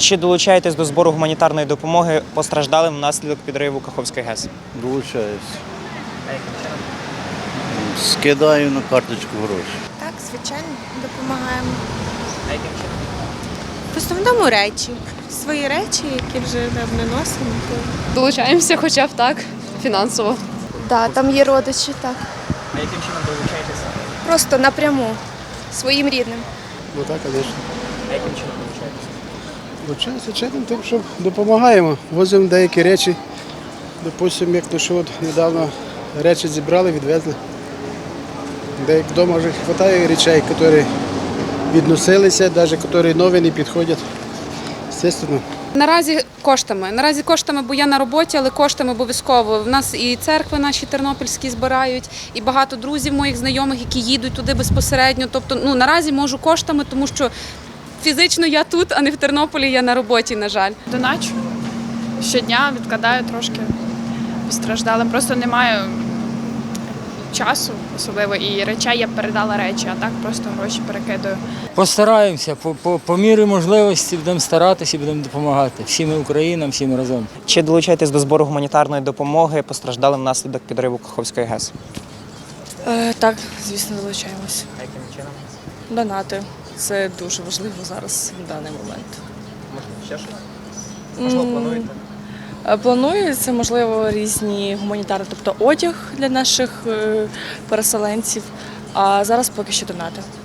Чи долучаєтесь до збору гуманітарної допомоги постраждалим внаслідок підриву Каховської ГЕС? Долучаюсь. Скидаю на карточку гроші. Так, звичайно, допомагаємо. А яким чином? В основному речі. Свої речі, які вже там не носимо. То... Долучаємося хоча б так, фінансово. Так, там є родичі, так. А яким чином долучаєтеся? Просто напряму своїм рідним. Ну так, звісно. А яким чином? Вчається чином тим, що допомагаємо. Возимо деякі речі. Допустимо, як то що от недавно речі зібрали, відвезли. Де вдома вже вистачає речей, які відносилися, навіть які нові не підходять. Звісно. Наразі коштами. Наразі коштами, бо я на роботі, але коштами обов'язково. В нас і церкви наші тернопільські збирають, і багато друзів моїх знайомих, які їдуть туди безпосередньо. Тобто, ну наразі можу коштами, тому що фізично я тут, а не в Тернополі. Я на роботі, на жаль. доначу. Щодня відкладаю трошки постраждалим. Просто немає часу особливо і речей я передала речі, а так просто гроші перекидаю. Постараємося, по, по, по мірі можливості будемо старатися і будемо допомагати. Всім Українам, всім разом. Чи долучаєтесь до збору гуманітарної допомоги постраждалим внаслідок підриву Каховської ГЕС? Е, так, звісно, долучаємось. А яким чином? Донати. Це дуже важливо зараз в даний момент. Можливо, ще щось? Можливо, плануєте? Е, Планується, можливо, різні гуманітарні, тобто одяг для наших е, переселенців. А зараз поки що донати.